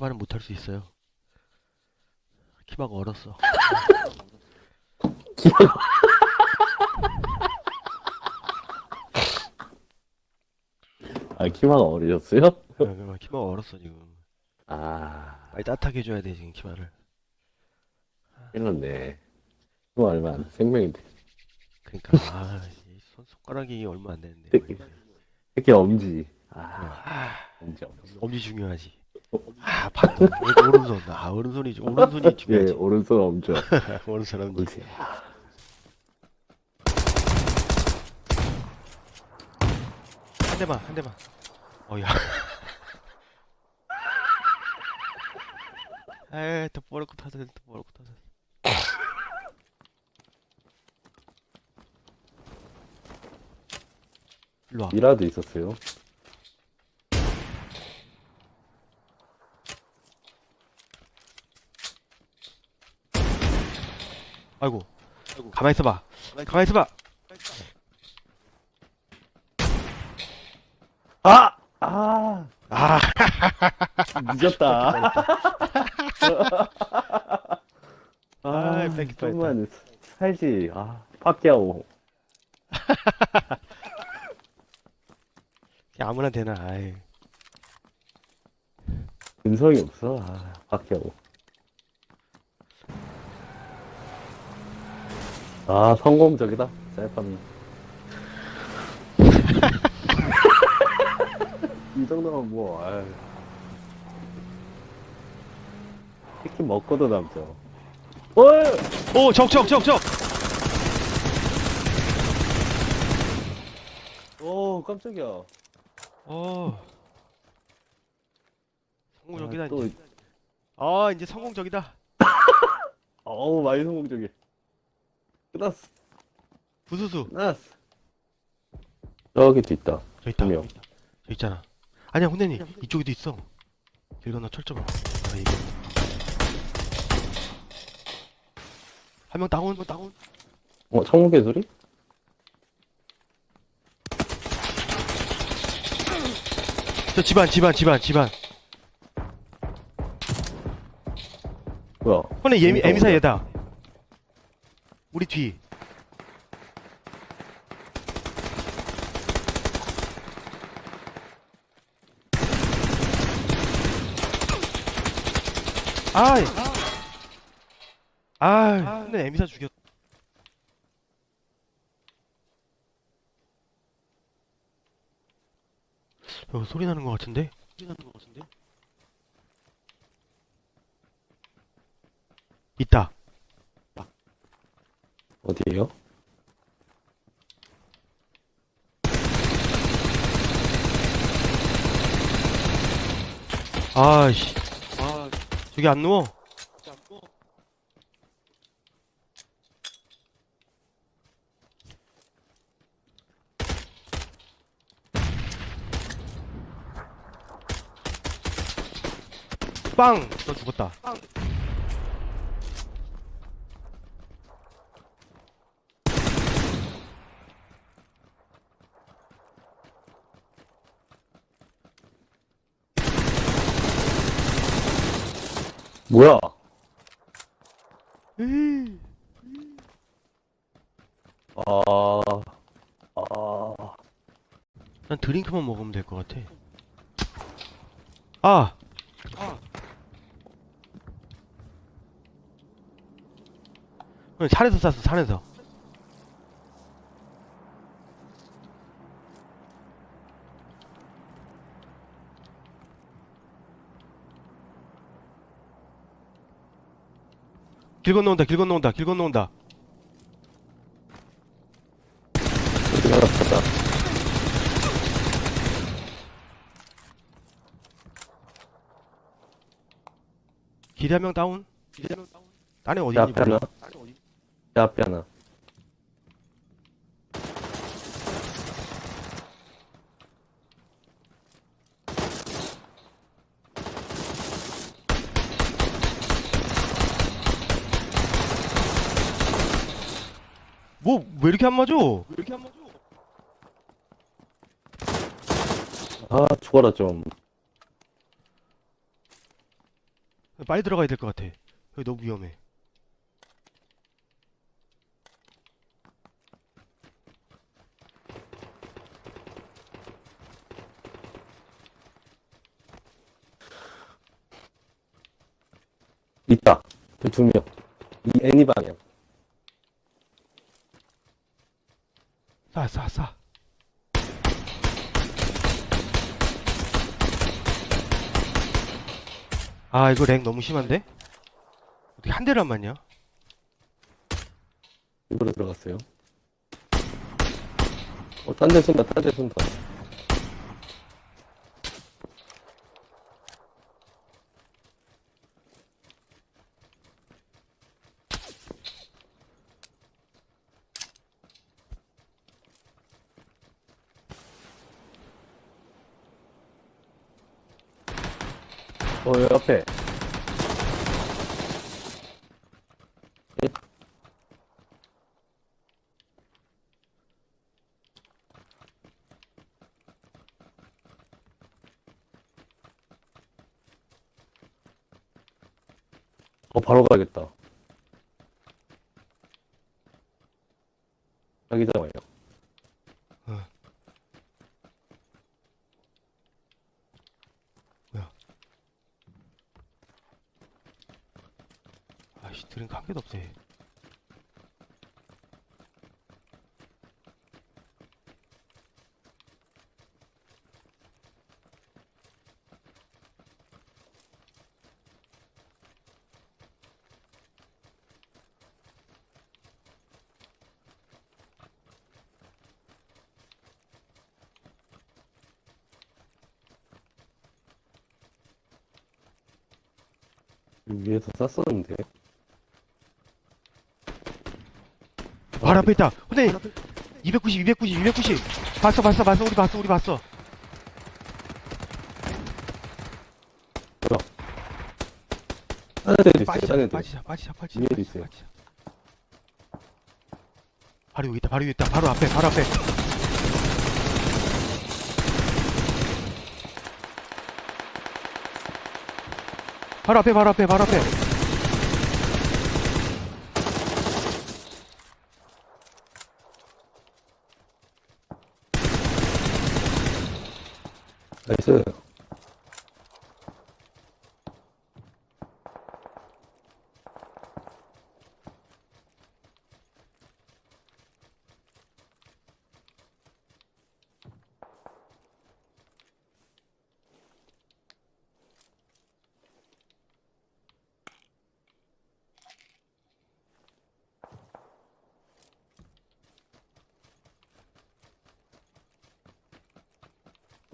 초반은 못할 수 있어요. 키마가 얼었어. 아, 키마가 어리셨어요? 어, 키마가 얼었어 지금. 아, 많이 따뜻하게 해줘야 돼 지금 키마를. 큰일 났네. 키마 얼마 안 돼. 생명인데. 그러니까 아, 이 손, 손가락이 얼마 안 되는데. 특히, 특히 엄지. 아, 아, 엄지, 엄지. 엄지 중요하지. 아, 방금 오른손. 아, 오른손이 오른손이 예, 중요하지. 오른손 엄지. 오른손 엄지. 엄지. 한 대만, 한 대만. 어야. 에이, 또 뽀얗고 타서, 또 뽀얗고 타서. 일로 와. 미라도 있었어요. 아이고. 가만히 있어봐. 가만히 있어봐. 아! 아! 아, 늦었다. 아, 아, 뺏기다 조금만 살지. 아. 그냥 아무나 되나. 아이. 근성이 없어. 아, 파키아오. 아, 성공적이다. 셀파미. 이 정도면 뭐, 아유. 치킨 먹고도 남죠. 어이! 오, 적, 적, 적, 적! 오, 깜짝이야. 어. 성공적이다, 아, 또, 이제. 아, 이제 성공적이다. 어우, 많이 성공적이야. 끝났어. 부수수. 끝났어. 저기도 있다. 저 있다. 두 명. 저 있잖아. 아니야, 혼내님. 이쪽에도 있어. 길 건너 철저가. 아, 이게. 한명 다운, 뭐 다운. 어, 창문개 소리? 저 집안, 집안, 집안, 집안. 뭐야? 혼내 예미, 에미사. 얘다. 우리 뒤. 아이. 아이, 혼내 에미사 죽였. 여기 소리 나는 것 같은데? 소리 나는 것 같은데? 있다. 어디에요? 아이씨. 아, 저기 안 누워? 빵! 너 죽었다. 뭐야? 아, 아, 난 드링크만 먹으면 될 것 같아. 아! 아! 산에서 쐈어, 산에서. 길 건너온다, 길 건너온다, 길 건너온다. 길에 한명 다운? 길에 한명 다운? 나네 어디 내 있니? 앞에 하나, 내 앞에 하나. 뭐, 왜 이렇게 안 맞아? 왜 이렇게 안 맞아? 아, 죽어라 좀. 빨리 들어가야 될 것 같아. 여기 너무 위험해. 있다. 그두 명. 이 애니 방향. 쏴, 쏴, 쏴. 아, 이거 렉 너무 심한데? 어떻게 한 대를 안 맞냐? 입으로 들어갔어요. 어, 딴 데 쏜다, 딴 데 쏜다. 어, 앞에. 어, 바로 가야겠다. 자기장이에요. 아이씨, 들은 한 개도 없대. 위에서 쐈었는데. 바로 앞에 있다. 근데 290, 290, 290. 봤어, 봤어, 봤어. 우리 봤어, 우리 봤어. 딴 데도 있어요, 딴 빠지자. 빠지자, 빠지자, 빠지자. 위에도 빠지자, 있어요. 빠지자. 바로 여기 있다, 바로 여기 있다. 바로 앞에, 바로 앞에. 바로 앞에, 바로 앞에, 바로 앞에. 나이스.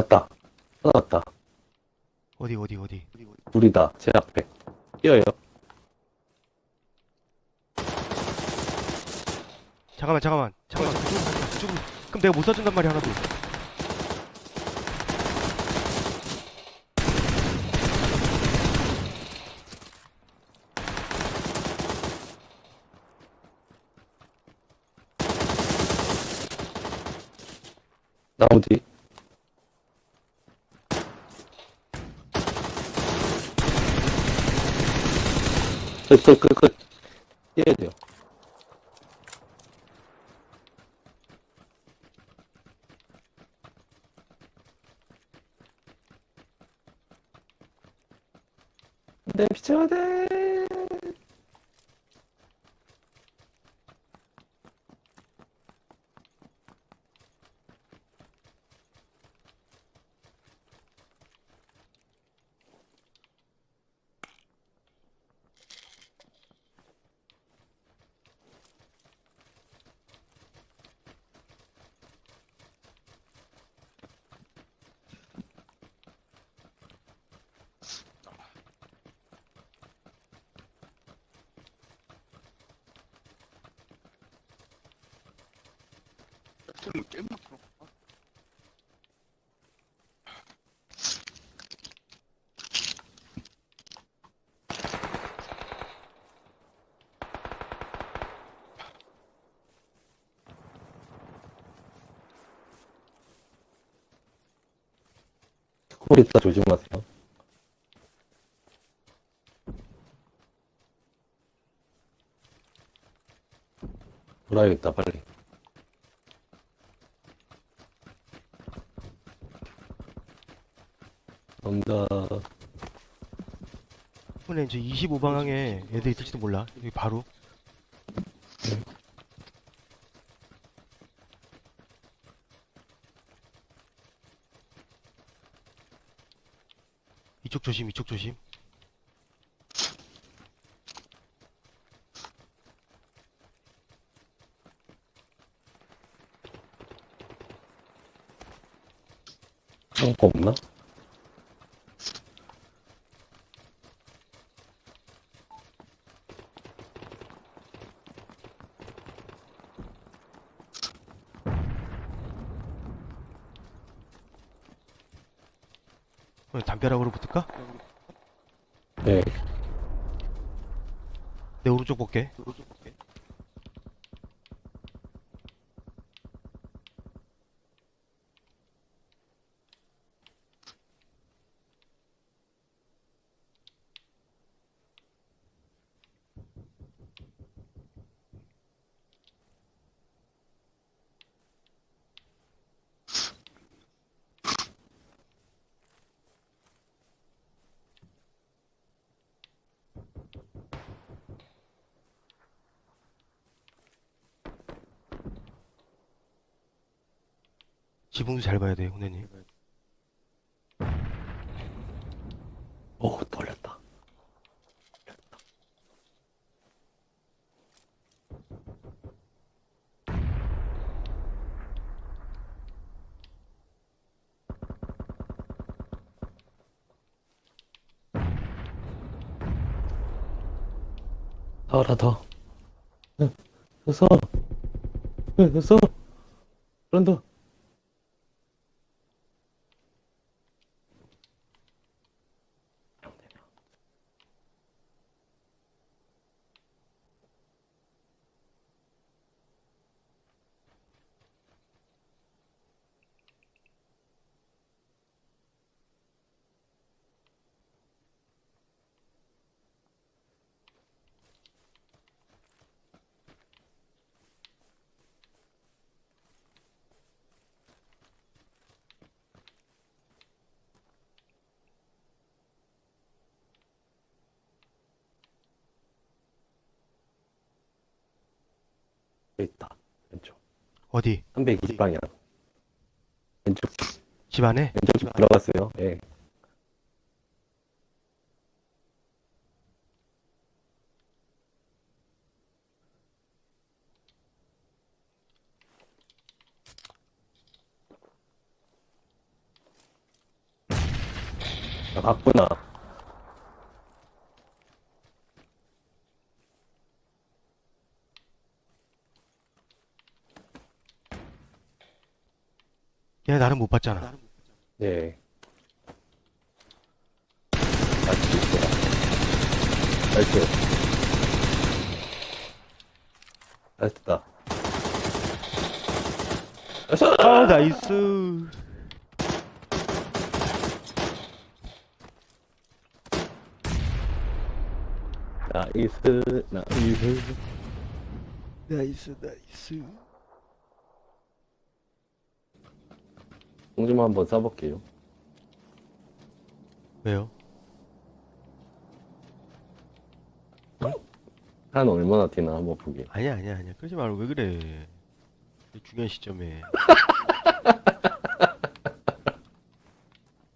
왔다. 왔다. 어디, 어디, 어디. 둘이다. 제 앞에. 뛰어요. 잠깐만, 잠깐만. 잠깐만. 그쪽으로 가자, 그쪽으로. 그럼 내가 못 쏴준단 말이야, 하나도. 뒤. 끝. 뛰어야 돼요. 내 비춰야 돼. 좀 게임만 들어볼까? 코리 있다 조심하세요. 돌아야겠다 빨리. 온다. 후네 이제 25방향에 애들 있을지도 몰라. 여기 바로. 이쪽 조심, 이쪽 조심. 창고 없나? 오늘 담벼락으로 붙을까? 네. 내 오른쪽 볼게. 지붕도 잘 봐야 돼, 후네님. 오, 돌렸다. 더라 더. 응, 서. 응, 서. 그런다. 있다. 왼쪽. 어디? 320방향. 왼쪽, 집 안에? 왼쪽 집 들어갔어요. 예. 아, 갔구나. 얘네 나는 못 봤잖아. 예. 나이스, 있어요. 나이스. 나이스다. 나이스! 아, 나이스. 나이스, 나이스. 나이스, 나이스. 공좀 한번 쏴볼게요. 왜요? 한 얼마나 튀나 한번 보게. 아니야, 아니야, 아니야. 그러지 말고 왜 그래. 이 중요한 시점에.